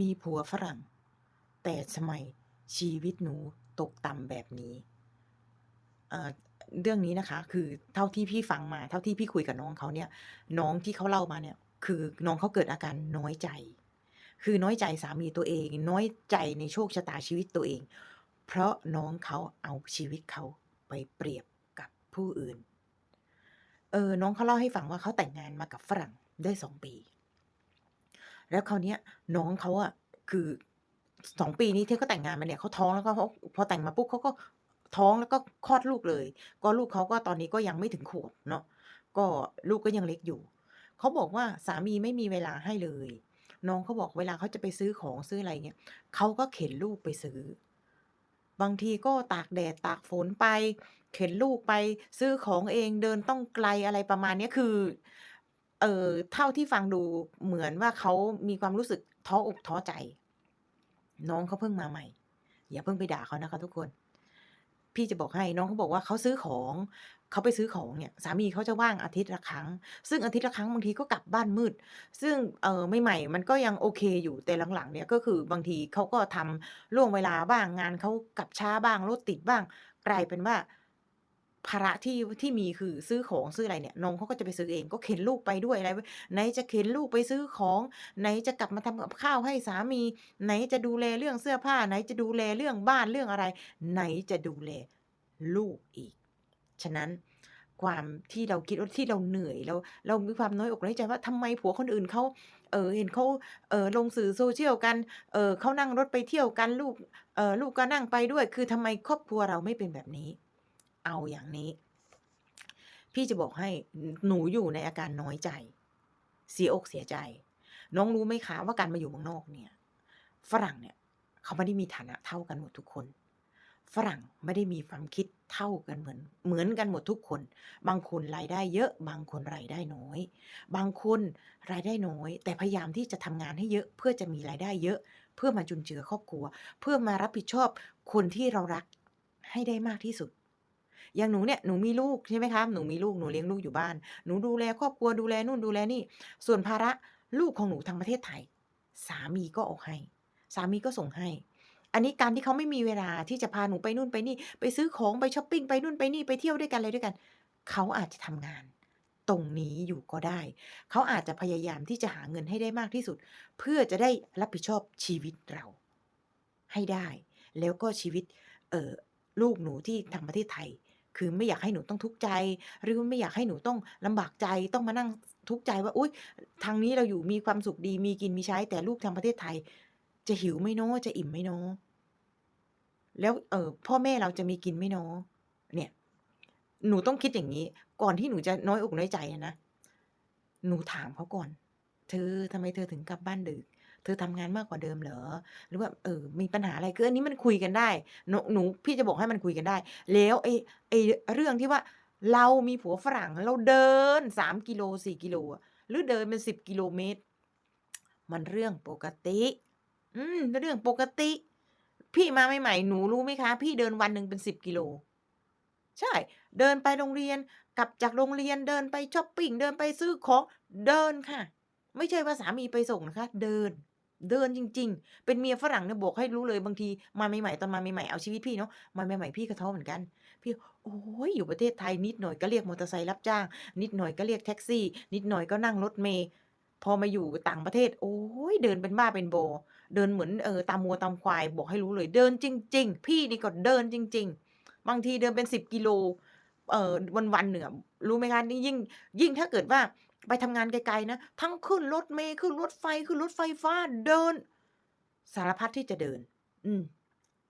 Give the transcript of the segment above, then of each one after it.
มีผัวฝรั่ง แต่ทำไมชีวิตหนูตกต่ำแบบนี้เเรื่องนี้นะคะ คือเท่าที่พี่ฟังมา เท่าที่พี่คุยกับน้องเขาเนี่ย น้องที่เขาเล่ามาเนี่ย คือน้องเขาเกิดอาการน้อยใจ คือน้อยใจสามีตัวเอง น้อยใจในโชคชะตาชีวิตตัวเอง เพราะน้องเขาเอาชีวิตเขาไปเปรียบกับผู้อื่น เออ น้องเขาเล่าให้ฟังว่าเขาแต่งงานมากับฝรั่งได้2ปี แล้วคราวเนี้ยน้องเขาอะคือ2ปีนี้ที่เขาแต่งงานมาเนี่ยเขาท้องแล้วก็เขาพอแต่งมาปุ๊บเขาก็ท้องแล้วก็คลอดลูกเลย ก็ลูกเขาก็ตอนนี้ก็ยังไม่ถึงขวบเนาะก็ลูกก็ยังเล็กอยู่เขาบอกว่าสามีไม่มีเวลาให้เลย น้องเขาบอกเวลาเขาจะไปซื้อของซื้ออะไรเงี้ยเขาก็เข็นลูกไปซื้อ บางทีก็ตากแดดตากฝนไป เข็นลูกไปซื้อของเองเดินต้องไกลอะไรประมาณเนี้ยคือ เอ่อ เท่าที่ฟังดูเหมือนว่า เขามีความรู้สึกท้ออกท้อใจ น้องเขาเพิ่งมาใหม่ อย่าเพิ่งไปด่าเขานะคะทุกคน พี่จะบอกให้น้องเขาบอกว่าเขาซื้อของ เขาไปซื้อของเนี่ย สามีเขาจะว่างอาทิตย์ละครั้ง ซึ่งอาทิตย์ละครั้งบางทีก็กลับบ้านมืด ซึ่ง เอ่อ ใหม่ๆมันก็ยังโอเคอยู่ แต่หลังๆ เนี่ยก็คือบางทีเขาก็ทำล่วงเวลาบ้าง งานเขากลับช้าบ้าง รถติดบ้าง กลายเป็นว่า ภาระที่ที่มีคือซื้อของซื้ออะไรเนี่ยน้องเขาก็จะไปซื้อเองก็เข็นลูกไปด้วยอะไรไหนจะเข็นลูกไปซื้อของไหนจะกลับมาทำกับข้าวให้สามี ไหนจะดูแลเรื่องเสื้อผ้า ไหนจะดูแลเรื่องบ้านเรื่องอะไร ไหนจะดูแลลูกอีก ฉะนั้นความที่เราคิดว่าที่เราเหนื่อยเราเรามีความน้อยอกน้อยใจว่าทำไมผัวคนอื่นเขาเออเห็นเขาเออลงสื่อ social กันเออเขานั่งรถไปเที่ยวกันลูกเออลูกก็นั่งไปด้วย คือทำไมครอบครัวเราไม่เป็นแบบนี้ เอาอย่างนี้ พี่จะบอกให้หนูอยู่ในอาการน้อยใจ เสียอกเสียใจ น้องรู้ไหมคะว่าการมาอยู่เมืองนอกเนี่ย ฝรั่งเนี่ยเขาไม่ได้มีฐานะเท่ากันหมดทุกคน ฝรั่งไม่ได้มีความคิดเท่ากันเหมือน เหมือนกันหมดทุกคน บางคนรายได้เยอะ บางคนรายได้น้อย บางคนรายได้น้อย แต่พยายามที่จะทำงานให้เยอะ เพื่อจะมีรายได้เยอะ เพื่อมาจุนเจือครอบครัว เพื่อมารับผิดชอบคนที่เรารักให้ได้มากที่สุด อย่างหนูเนี่ยหนูมีลูกใช่ไหมคะหนูมีลูกหนูเลี้ยงลูกอยู่บ้าน หนูดูแลครอบครัวดูแลนู่นดูแลนี่ ส่วนภาระลูกของหนูทางประเทศไทย สามีก็ออกให้ สามีก็ส่งให้ อันนี้การที่เขาไม่มีเวลาที่จะพาหนูไปนู่นไปนี่ ไปซื้อของไปชอปปิงไปนู่นไปนี่ไปเที่ยวด้วยกันอะไรด้วยกัน เขาอาจจะทำงาน ตรงนี้อยู่ก็ได้ เขาอาจจะพยายามที่จะหาเงินให้ได้มากที่สุด เพื่อจะได้รับผิดชอบชีวิตเรา ให้ได้ แล้วก็ชีวิตเอ่อลูกหนูที่ทางประเทศไทย คือไม่อยากให้หนูต้องทุกข์ใจ หรือไม่อยากให้หนูต้องลำบากใจต้องมานั่งทุกข์ใจว่าอุ๊ยทางนี้เราอยู่มีความสุขดีมีกินมีใช้ แต่ลูกทางประเทศไทย จะหิวไหมเนาะจะอิ่มไหมเนาะแล้วเอ่อพ่อแม่เราจะมีกินไหมเนาะเนี่ยหนูต้องคิดอย่างงี้ ก่อนที่หนูจะน้อยอกน้อยใจอะนะหนูถามเขาก่อน"เธอทำไมเธอถึงกลับบ้านดึกเธอทำงานมากกว่าเดิมเหรอ?หรือว่าเออ มีปัญหาอะไร?"คืออันนี้มันคุยกันได้ หนูหนูพี่จะบอกให้มันคุยกันได้ แล้วไอ้ไอ้เรื่องที่ว่าเรามีผัวฝรั่งเราเดิน3กิโล4กิโลหรือเดินเป็น10กิโลเมตร มันเรื่องปกติ อืมเรื่องปกติ พี่มาใหม่ๆหนูรู้ไหมคะ พี่เดินวันหนึ่งเป็น10กิโลใช่ เดินไปโรงเรียนกลับจากโรงเรียนเดินไปชอปปิ้งเดินไปซื้อของเดินค่ะ ไม่ใช่ว่าสามีไปส่งนะคะ เดิน เดินจริง ๆ เป็นเมียฝรั่งเนี่ยบอกให้รู้เลยบางทีมาใหม่ๆตอนมาใหม่ๆเอาชีวิตพี่เนาะมาใหม่ๆพี่ก็ท้อเหมือนกัน พี่โอ๊ยอยู่ประเทศไทยนิดหน่อยก็เรียกมอเตอร์ไซค์รับจ้าง นิดหน่อยก็เรียกแท็กซี่ นิดหน่อยก็นั่งรถเมล์พอมาอยู่ต่างประเทศ โอ๊ยเดินเป็นบ้าเป็นโบ เดินเหมือนเออตามวัวตามควายบอกให้รู้เลยเดินจริง ๆ พี่นี่ก็เดินจริง ๆ บางทีเดินเป็น10กิโลเออวันๆหนึ่งอรู้ไหมคะนี่ยิ่งยิ่งถ้าเกิดว่า ไปทำงานไกลๆนะ ทั้งขึ้นรถเมล์ขึ้นรถไฟขึ้นรถไฟฟ้าเดิน สารพัดที่จะเดิน อืม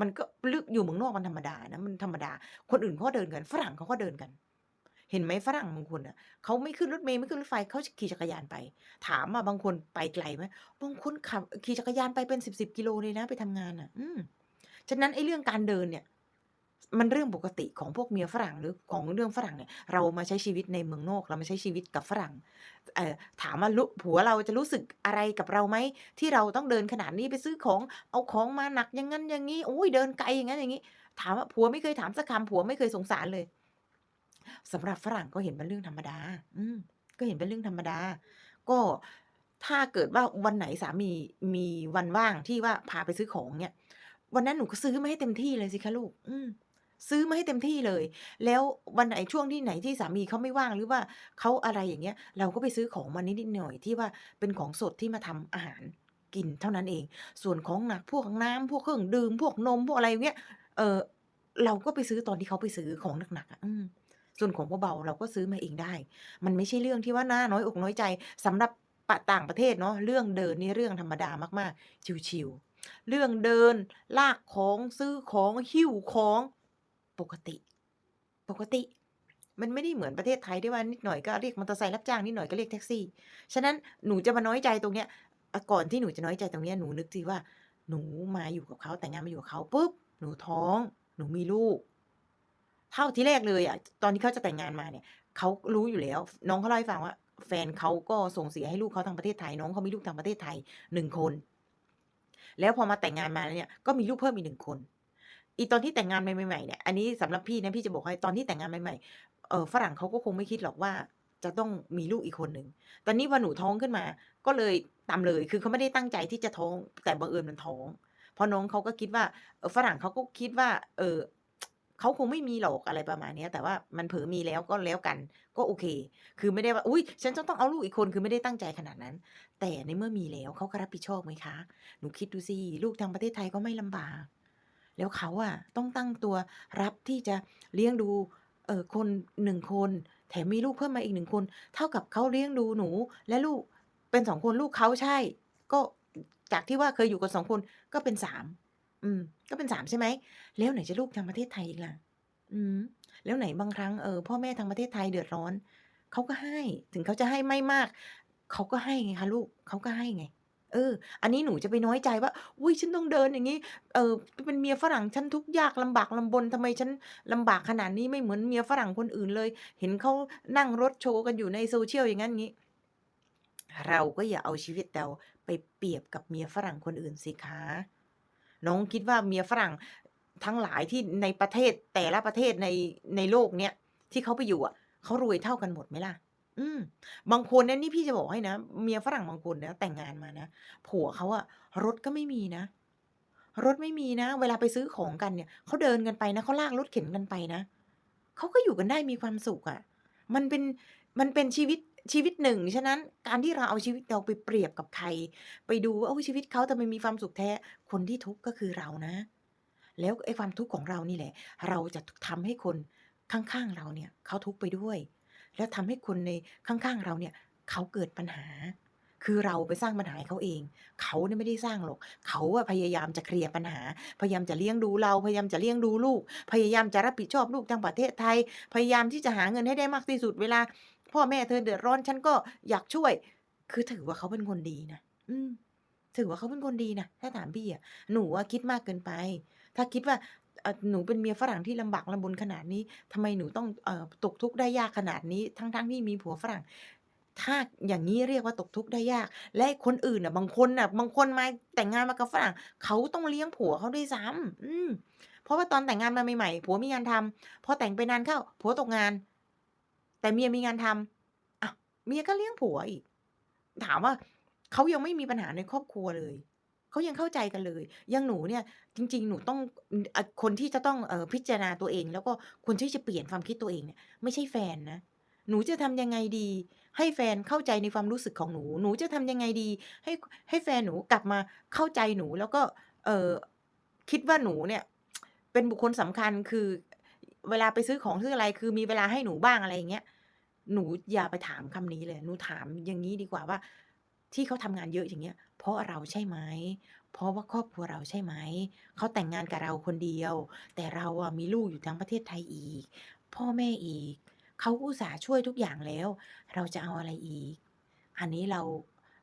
มันก็ลึกอยู่เมืองนอกมันธรรมดานะมันธรรมดา คนอื่นเขาก็เดินกันฝรั่งเขาก็เดินกัน เห็นไหมฝรั่งบางคนน่ะเขาไม่ขึ้นรถเมล์ไม่ขึ้นรถไฟเขาขี่จักรยานไป ถามอะบางคนไปไกลไหมบางคนขับขี่จักรยานไปเป็น10ๆกิโลเลยนะ ไปทำงานน่ะ อืมฉะนั้นไอ้เรื่องการเดินเนี่ย มันเรื่องปกติของพวกเมียฝรั่งหรือของเรื่องฝรั่งเนี่ยเรามาใช้ชีวิตในเมืองนอกเรามาใช้ชีวิตกับฝรั่งเอ่อถามว่าลุผัวเราจะรู้สึกอะไรกับเราไหมที่เราต้องเดินขนาดนี้ไปซื้อของเอาของมาหนักอย่างงั้นอย่างงี้โอ๊ยเดินไกลอย่างงั้นอย่างงี้ ถามว่าผัวไม่เคยถามสักคำผัวไม่เคยสงสารเลยสำหรับฝรั่งก็เห็นเป็นเรื่องธรรมดา อืมก็เห็นเป็นเรื่องธรรมดา ก็ถ้าเกิดว่าวันไหนสามีมีวันว่างที่ว่าพาไปซื้อของเนี่ย วันนั้นหนูก็ซื้อมาให้เต็มที่เลยสิคะลูก อืม ซื้อมาให้เต็มที่เลย แล้ววันไหนช่วงที่ไหนที่สามีเขาไม่ว่างหรือว่าเขาอะไรอย่างเงี้ย เราก็ไปซื้อของมานิดหน่อยที่ว่าเป็นของสดที่มาทำอาหารกินเท่านั้นเอง ส่วนของหนักพวกน้ำพวกเครื่องดื่มพวกนมพวกอะไรอย่างเงี้ย เออเราก็ไปซื้อตอนที่เขาไปซื้อของหนักๆอะส่วนของเบาๆเราก็ซื้อมาเองได้ มันไม่ใช่เรื่องที่ว่าน่าน้อยอกน้อยใจสำหรับปะต่างประเทศเนาะเรื่องเดินนี่เรื่องธรรมดามากๆ ชิลๆเรื่องเดินลากของซื้อของหิ้วของ ปกติ ปกติ มันไม่ได้เหมือนประเทศไทยที่ว่านิดหน่อยก็เรียกมอเตอร์ไซค์รับจ้างนิดหน่อยก็เรียกแท็กซี่ ฉะนั้นหนูจะมาน้อยใจตรงเนี้ยก่อนที่หนูจะน้อยใจตรงเนี้ยหนูนึกสิว่าหนูมาอยู่กับเขาแต่งงานมาอยู่กับเขาปุ๊บหนูท้อง หนูมีลูก เท่าที่แรกเลยอะตอนที่เขาจะแต่งงานมาเนี่ยเขารู้อยู่แล้ว น้องเขาเล่าให้ฟังว่า แฟนเขาก็ส่งเสียให้ลูกเขาทางประเทศไทย น้องเขามีลูกทางประเทศไทย1คน แล้วพอมาแต่งงานมาเนี่ยก็มีลูกเพิ่มอีก1คน อีตอนที่แต่งงานใหม่ๆเนี่ยอันนี้สำหรับพี่นะพี่จะบอกให้ตอนที่แต่งงานใหม่ๆเออฝรั่งเขาก็คงไม่คิดหรอกว่าจะต้องมีลูกอีกคนหนึ่ง ตอนนี้พอหนูท้องขึ้นมา ก็เลยตามเลย คือเขาไม่ได้ตั้งใจที่จะท้อง แต่บังเอิญมันท้อง เพราะน้องเขาก็คิดว่าฝรั่งเขาก็คิดว่า เออเขาคงไม่มีหรอกอะไรประมาณนี้ แต่ว่ามันเผลอมีแล้วก็แล้วกัน ก็โอเค คือไม่ได้ว่า อุ๊ยฉันจะต้องเอาลูกอีกคน คือไม่ได้ตั้งใจขนาดนั้น แต่ในเมื่อมีแล้วเขาก็รับผิดชอบไหมคะ หนูคิดดูสิ ลูกทางประเทศไทยก็ไม่ลำบาก แล้วเขาอะต้องตั้งตัวรับที่จะเลี้ยงดูเออคน1คน แถมมีลูกเพิ่มมาอีก1คน เท่ากับเขาเลี้ยงดูหนู และลูกเป็น2คนลูกเขาใช่ ก็จากที่ว่าเคยอยู่กัน2คนก็เป็น3อืม ก็เป็น3ใช่ไหมแล้วไหนจะลูกทางประเทศไทยอีกล่ะ อือฮึแล้วไหนบางครั้งเออพ่อแม่ทางประเทศไทยเดือดร้อนเขาก็ให้ ถึงเขาจะให้ไม่มากเขาก็ให้ไงคะลูกเขาก็ให้ไง เออ อันนี้หนูจะไปน้อยใจว่าอุ๊ยฉันต้องเดินอย่างงี้ เอ่อเป็นเมียฝรั่งฉันทุกยากลำบากลำบนทำไมฉันลำบากขนาดนี้ไม่เหมือนเมียฝรั่งคนอื่นเลย เห็นเขานั่งรถโชว์กันอยู่ใน social อย่างงั้นอย่างงี้ เราก็อย่าเอาชีวิตเราไปเปรียบกับเมียฝรั่งคนอื่นสิคะน้องคิดว่าเมียฝรั่งทั้งหลายที่ในประเทศแต่ละประเทศในในโลกเนี้ยที่เขาไปอยู่อะเขารวยเท่ากันหมดไหมล่ะ? อืม บางคนเนี่ยนี่พี่จะบอกให้นะ เมียฝรั่งบางคนนะแต่งงานมานะ ผัวเขาอะรถก็ไม่มีนะ รถไม่มีนะ เวลาไปซื้อของกันเนี่ยเขาเดินกันไปนะเขาลากรถเข็นกันไปนะเขาก็อยู่กันได้มีความสุขอะมันเป็นมันเป็นชีวิตชีวิตหนึ่ง ฉะนั้นการที่เราเอาชีวิตเราไปเปรียบกับใคร ไปดูว่าโอ้ชีวิตเขาทำไมมีความสุขแท้ คนที่ทุกข์ก็คือเรานะ แล้วไอ้ความทุกข์ของเรานี่แหละ เราจะทำให้คนข้างๆเราเนี่ยเขาทุกข์ไปด้วย แล้วทำให้คนในข้างๆเราเนี่ยเขาเกิดปัญหา คือเราไปสร้างปัญหาให้เขาเอง เขาเนี่ยไม่ได้สร้างหรอก เขาอะพยายามจะเคลียร์ปัญหา พยายามจะเลี้ยงดูเรา พยายามจะเลี้ยงดูลูก พยายามจะรับผิดชอบลูกทางประเทศไทย พยายามที่จะหาเงินให้ได้มากที่สุดเวลา พ่อแม่เธอเดือดร้อนฉันก็อยากช่วย คือถือว่าเขาเป็นคนดีนะ อืมถือว่าเขาเป็นคนดีนะถ้าถามพี่อะหนูอะคิดมากเกินไป ถ้าคิดว่า เอ่อ หนูเป็นเมียฝรั่งที่ลำบากลำบนขนาดนี้ ทำไมหนูต้อง เอ่อ ตกทุกข์ได้ยากขนาดนี้ ทั้ง ๆ ที่มีผัวฝรั่ง ถ้าอย่างงี้เรียกว่าตกทุกข์ได้ยาก และคนอื่นน่ะ บางคนน่ะ บางคนมา แต่งงานมากับฝรั่ง เขาต้องเลี้ยงผัวเขาด้วยซ้ำ อืม เพราะว่าตอนแต่งงานมาใหม่ ๆ ผัวมีงานทำ พอแต่งไปนานเข้า ผัวตกงาน แต่เมียมีงานทำ อ้าว เมียก็เลี้ยงผัวอีก ถามว่า เขายังไม่มีปัญหาในครอบครัวเลย เขายังเข้าใจกันเลยย่างหนูเนี่ยจริง ๆ หนูต้องคนที่จะต้องพิจารณาตัวเอง แล้วก็คนที่จะเปลี่ยนความคิดตัวเองเนี่ยไม่ใช่แฟนนะหนูจะทำยังไงดี ให้แฟนเข้าใจในความรู้สึกของหนู หนูจะทำยังไงดี ให้ให้แฟนหนูกลับมาเข้าใจหนู แล้วก็เออคิดว่าหนูเนี่ยเป็นบุคคลสำคัญคือ เวลาไปซื้อของซื้ออะไร คือมีเวลาให้หนูบ้างอะไรอย่างเงี้ยหนูอย่าไปถามคำนี้เลย หนูถามอย่างงี้ดีกว่าว่า ที่เขาทำงานเยอะอย่างเงี้ย เพราะเราใช่ไหม เพราะว่าครอบครัวเราใช่ไหม เขาแต่งงานกับเราคนเดียว แต่เราอะมีลูกอยู่ทั้งประเทศไทยอีก พ่อแม่อีก เขาอุตส่าห์ช่วยทุกอย่างแล้ว เราจะเอาอะไรอีก อันนี้เรา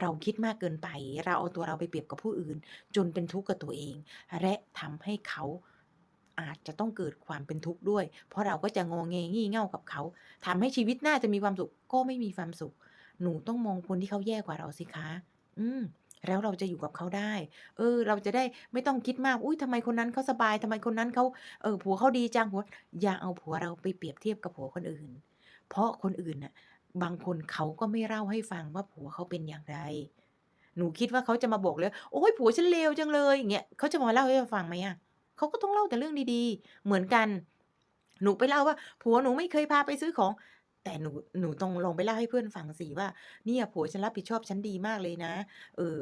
เราคิดมากเกินไป เราเอาตัวเราไปเปรียบกับผู้อื่น จนเป็นทุกข์กับตัวเอง และทำให้เขาอาจจะต้องเกิดความเป็นทุกข์ด้วย เพราะเราก็จะงอแงงี่เง่ากับเขาทำให้ชีวิตน่าจะมีความสุขก็ไม่มีความสุข หนูต้องมองคนที่เขาแย่กว่าเราสิคะ อืม แล้วเราจะอยู่กับเขาได้ เออ เราจะได้ไม่ต้องคิดมาก อุ๊ยทำไมคนนั้นเขาสบายทำไมคนนั้นเขาเออผัวเขาดีจังผัวอย่าเอาผัวเราไปเปรียบเทียบกับผัวคนอื่น เพราะคนอื่นน่ะ บางคนเขาก็ไม่เล่าให้ฟังว่าผัวเขาเป็นอย่างไร หนูคิดว่าเขาจะมาบอกเลยโอ๊ยผัวฉันเลวจังเลยอย่างเงี้ยเขาจะมาเล่าให้เราฟังไหมอะ?เขาก็ต้องเล่าแต่เรื่องดีๆ เหมือนกัน หนูไปเล่าว่า ผัวหนูไม่เคยพาไปซื้อของ แต่หนูหนูต้องลองไปเล่าให้เพื่อนฟังสิว่าเนี่ยผัวฉันรับผิดชอบฉันดีมากเลยนะ เออ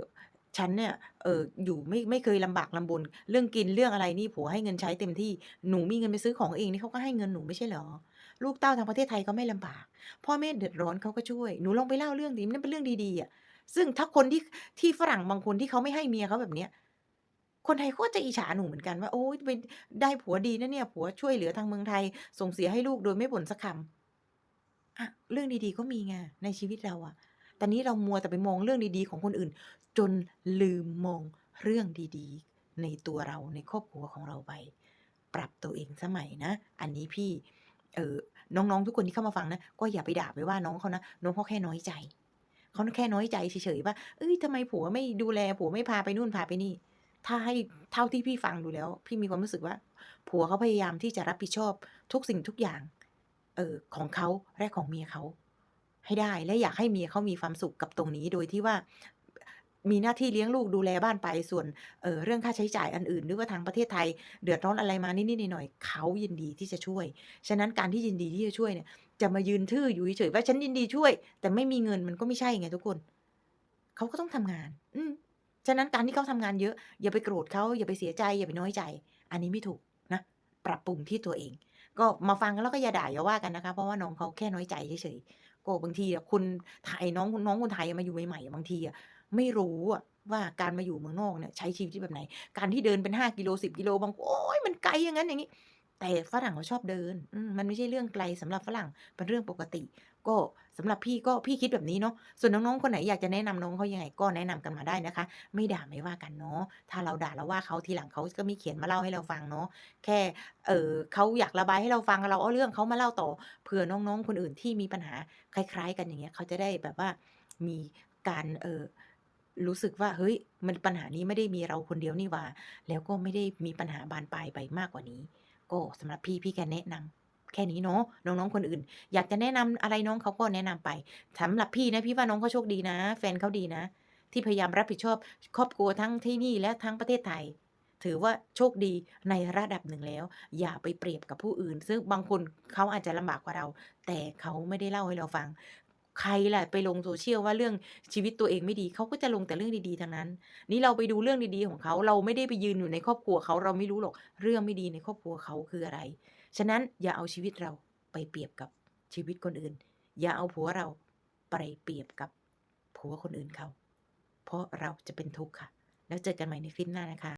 ฉันเนี่ย เอออยู่ไม่ไม่เคยลำบากลำบน เรื่องกินเรื่องอะไรนี่ผัวให้เงินใช้เต็มที่หนูมีเงินไปซื้อของเองนี่เขาก็ให้เงินหนูไม่ใช่เหรอ?ลูกเต้าทางประเทศไทยก็ไม่ลำบาก พ่อแม่เดือดร้อนเขาก็ช่วยหนูลองไปเล่าเรื่องดินั่นเป็นเรื่องดีๆอะซึ่งถ้าคนที่ที่ฝรั่งบางคนที่เขาไม่ให้เมียเขาแบบเนี้ยคนไทยก็จะอิจฉาหนูเหมือนกันว่าโอ๊ยไปได้ผัวดีนะเนี่ย ผัวช่วยเหลือทางเมืองไทย ส่งเสียให้ลูกโดยไม่บ่นสักคำ อะเรื่องดีๆก็มีไงในชีวิตเราอะต่นี้เรามัวแต่ไปมองเรื่องดีๆ ของคนอื่น จนลืมมองเรื่องดีๆ ในตัวเราในครอบครัวของเราไป ปรับตัวเองเสียใหม่นะ อันนี้พี่เอ่อน้องๆ ทุกคนที่เข้ามาฟังนะ ก็อย่าไปด่าไปว่าน้องเขานะ น้องเขาแค่น้อยใจเขาแค่น้อยใจเฉยๆว่าเฮ้ยทำไมผัวไม่ดูแลผัวไม่พาไปนู่นพาไปนี่ ถ้าให้เท่าที่พี่ฟังดูแล้ว พี่มีความรู้สึกว่า ผัวเขาพยายามที่จะรับผิดชอบทุกสิ่งทุกอย่าง เออของเขาและของเมียเขาให้ได้และอยากให้เมียเขามีความสุขกับตรงนี้โดยที่ว่ามีหน้าที่เลี้ยงลูกดูแลบ้านไปส่วนเออเรื่องค่าใช้จ่ายอันอื่น หรือว่าทางประเทศไทย เดือดร้อนอะไรมานิดๆหน่อยๆเขายินดีที่จะช่วย ฉะนั้นการที่ยินดีที่จะช่วยเนี่ย จะมายืนทื่ออยู่เฉยๆว่าฉันยินดีช่วย แต่ไม่มีเงินมันก็ไม่ใช่ไงทุกคน เขาก็ต้องทำงาน อืฉะนั้นการที่เขาทำงานเยอะ อย่าไปโกรธเขาอย่าไปเสียใจ อย่าไปน้อยใจ อันนี้ไม่ถูกนะ ปรับปรุงที่ตัวเอง ก็มาฟังแล้วก็อย่าด่าอย่าว่ากันนะคะ เพราะว่าน้องเขาแค่น้อยใจเฉยๆก็บางทีอะคนไทยน้องน้องคนไทยมาอยู่ใหม่ๆบางทีอะไม่รู้อะว่าการมาอยู่เมืองนอกเนี่ยใช้ชีวิตแบบไหน การที่เดินเป็นห้ากิโลสิบกิโลบางโอ้ยมันไกลอย่างนั้นอย่างนี้ แต่ฝรั่งเขาชอบเดินมมันไม่ใช่เรื่องไกลสำหรับฝรั่งเป็นเรื่องปกติ ก็สำหรับพี่ก็พี่คิดแบบนี้เนาะส่วนน้องๆคนไหนอยากจะแนะนำน้องเขายังไงก็แนะนำกันมาได้นะคะ ไม่ด่าไม่ว่ากันเนาะถ้าเราด่าเราว่าเขาทีหลังเขาก็มีเขียนมาเล่าให้เราฟังเนาะแค่เออเขาอยากระบายให้เราฟังเราเอาเรื่องเขามาเล่าต่อเผื่อน้องๆ คนอื่นที่มีปัญหาคล้าย ๆ กันอย่างเงี้ยเขาจะได้แบบว่ามีการเออรู้สึกว่าเฮ้ยมันปัญหานี้ไม่ได้มีเราคนเดียวนี่หว่า แล้วก็ไม่ได้มีปัญหาบานปลายไปมากกว่านี้ ก็สำหรับพี่พี่แค่แนะนำ แค่นี้เนาะน้องๆคนอื่น อยากจะแนะนำอะไรน้องเขาก็แนะนำไปสำหรับพี่นะพี่ว่าน้องเขาโชคดีนะ แฟนเขาดีนะ ที่พยายามรับผิดชอบ ครอบครัวทั้งที่นี่และทั้งประเทศไทย ถือว่าโชคดีในระดับหนึ่งแล้ว อย่าไปเปรียบกับผู้อื่น ซึ่งบางคนเขาอาจจะลำบากกว่าเรา แต่เขาไม่ได้เล่าให้เราฟังใครล่ะไปลง social ว่าเรื่องชีวิตตัวเองไม่ดีเขาก็จะลงแต่เรื่องดีๆทั้งนั้น นี่เราไปดูเรื่องดีๆของเขา เราไม่ได้ไปยืนอยู่ในครอบครัวเขาเราไม่รู้หรอกเรื่องไม่ดีในครอบครัวเขาคืออะไร ฉะนั้นอย่าเอาชีวิตเราไปเปรียบกับชีวิตคนอื่น อย่าเอาผัวเราไปเปรียบกับผัวคนอื่นเขา เพราะเราจะเป็นทุกข์ค่ะ แล้วเจอกันใหม่ในคลิปหน้านะคะ